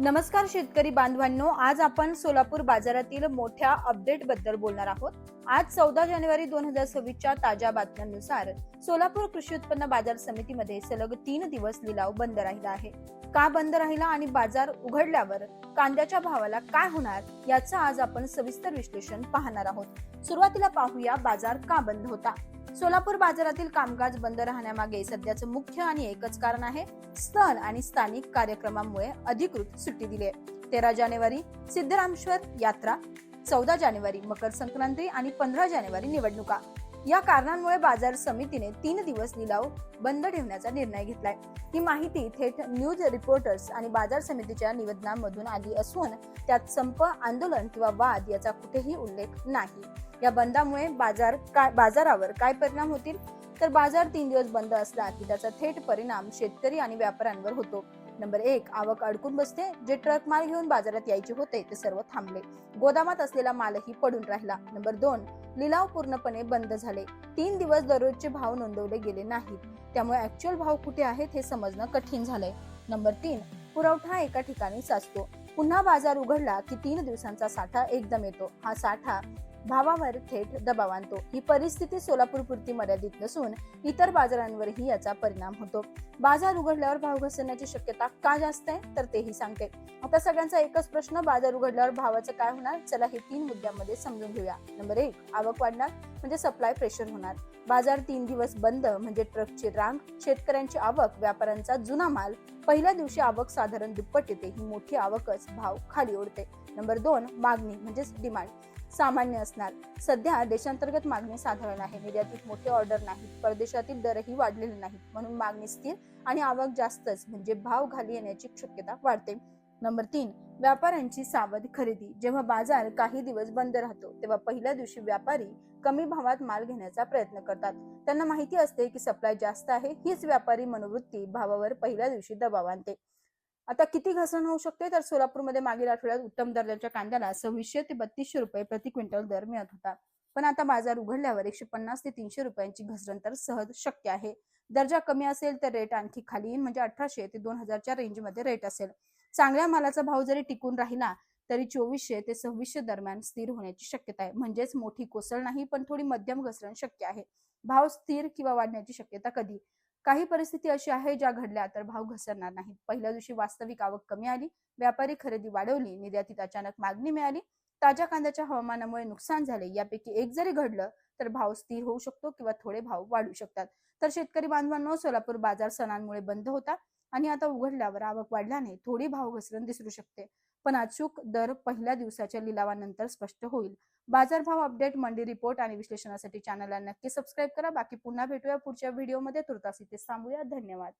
नमस्कार शेतकरी बांधवांनो आज आपण सोलापूर बाजारातील मोठ्या अपडेटबद्दल बोलणार आहोत. आज चौदा जानेवारी दोन हजार सव्वीसच्या ताज्या बातम्यांनुसार सोलापूर कृषी उत्पन्न बाजार समितीमध्ये सलग तीन दिवस लिलाव बंद राहिला आहे. का बंद राहिला आणि बाजार उघडल्यावर कांद्याच्या भावाला काय होणार याचं आज आपण सविस्तर विश्लेषण पाहणार आहोत. सुरुवातीला पाहूया बाजार का बंद होता. सोलापूर बाजारातील कामकाज बंद राहण्यामागे सध्याचं मुख्य आणि एकच कारण आहे स्थल आणि स्थानिक कार्यक्रमांमुळे अधिकृत सुट्टी दिली आहे तेरा जानेवारी सिद्धरामेश्वर यात्रा चौदा जानेवारी मकर संक्रांती आणि पंधरा जानेवारी निवडणुका. या कारणांमुळे बाजार समितीने तीन दिवस लिलाव बंद ठेवण्याचा निर्णय घेतलाय. ही माहिती थेट न्यूज रिपोर्टर्स आणि बाजार समितीच्या निवेदनांमधून आली असून त्यात संप आंदोलन किंवा वाद याचा कुठेही उल्लेख नाही. या बंदामुळे बाजार काय बाजारावर काय परिणाम होतील? तर बाजार तीन दिवस बंद असला की त्याचा थेट परिणाम शेतकरी आणि व्यापाऱ्यांवर होतो. नंबर एक आवक अडकून बसते. जे ट्रक माल घेऊन बाजारात यायचे होते ते सर्व थांबले. गोदामात असलेला मालही पडून राहिला. नंबर दोन लिलाव पूर्णपणे बंद झाले. तीन दिवस दररोजचे भाव नोंदवले गेले नाहीत. त्यामुळे ऍक्च्युअल भाव कुठे आहेत हे समजणं कठीण झालंय. नंबर तीन पुरवठा एका ठिकाणी साचतो पुन्हा बाजार उघडला की तीन दिवसांचा साठा एकदम येतो. हा साठा भावावर थेट दबाव आणतो. ही परिस्थिती सोलापूर पुरती मर्यादित नसून इतर बाजारांवरही याचा परिणाम होतो. बाजार उघडल्यावर भाव घसरण्याची शक्यता का जास्त आहे? तर तेही सांगते. आता सगळ्यांचा एकच प्रश्न बाजार उघडल्यावर भावाचं काय होणार? चला हे तीन मुद्द्यांमध्ये समजून घेऊया. नंबर एक आवक वाढणार. म्हणजे सप्लाय प्रेशर होणार. बाजार तीन दिवस बंद म्हणजे ट्रकची रांग शेतकऱ्यांची आवक व्यापाऱ्यांचा जुना माल. पहिल्या दिवशी आवक साधारण दुप्पट येते ही मोठी आवकच भाव खाली ओढते. नंबर दोन मागणी म्हणजेच डिमांड सामान्य असणार. सध्या देशांतर्गत मागणी साधारण आहे. निर्यातीत मोठे ऑर्डर नाहीत. परदेशातील दरही वाढलेले नाहीत. म्हणून मागणी स्थिर आणि आवक जास्तच म्हणजे भाव खाली येण्याची शक्यता वाढते. नंबर तीन व्यापाऱ्यांची सावध खरेदी. जेव्हा बाजार काही दिवस बंद राहतो तेव्हा पहिल्या दिवशी व्यापारी कमी भावात माल घेण्याचा प्रयत्न करतात. त्यांना माहिती असते की सप्लाय जास्त आहे हीच व्यापारी मनोवृत्ती भावावर पहिल्या दिवशी दबाव आणते. आता किती घसरण होऊ शकते? तर सोलापूरमध्ये मागील आठवड्यात उत्तम दर्जाच्या कांद्याला सव्वीसशे ते बत्तीसशे रुपये प्रति क्विंटल दर मिळत होता. पण आता बाजार उघडल्यावर एकशे पन्नास ते तीनशे रुपयांची घसरण तर सहज शक्य आहे. दर्जा कमी असेल तर रेट आणखी खाली येईल म्हणजे अठराशे ते दोन हजारच्या रेंजमध्ये रेट असेल. चांगल्या मालाचा भाव जरी टिकून राहिला तरी चोवीसशे ते सव्वीसशे दरम्यान स्थिर होण्याची शक्यता आहे. म्हणजेच मोठी कोसळ नाही पण थोडी मध्यम घसरण शक्य आहे. भाव स्थिर किंवा वाढण्याची शक्यता कधी? काही परिस्थिती अशी आहे ज्या घडल्या तर भाव घसरणार नाहीत. पहिल्या दिवशी वास्तविक आवक कमी आली व्यापारी खरेदी वाढवली निर्यातीत अचानक मागणी मिळाली. ताज्या कांद्याच्या हवामानामुळे नुकसान झाले. यापैकी एक जरी घडलं तर भाव स्थिर होऊ शकतो किंवा थोडे भाव वाढू शकतात. तर शेतकरी बांधवांनो सोलापूर बाजार सणांमुळे बंद होता. आणि आता उघडल्यावर आवक वाढल्याने थोडी भाव घसरण दिसू शकते. पण अचूक दर पहिल्या दिवसाच्या लिलावानंतर स्पष्ट होईल. बाजारभाव अपडेट मंडी रिपोर्ट आणि विश्लेषणासाठी चॅनलला नक्की सबस्क्राईब करा. बाकी पुन्हा भेटूया पुढच्या व्हिडिओमध्ये तुर्तास इथे थांबूया. धन्यवाद.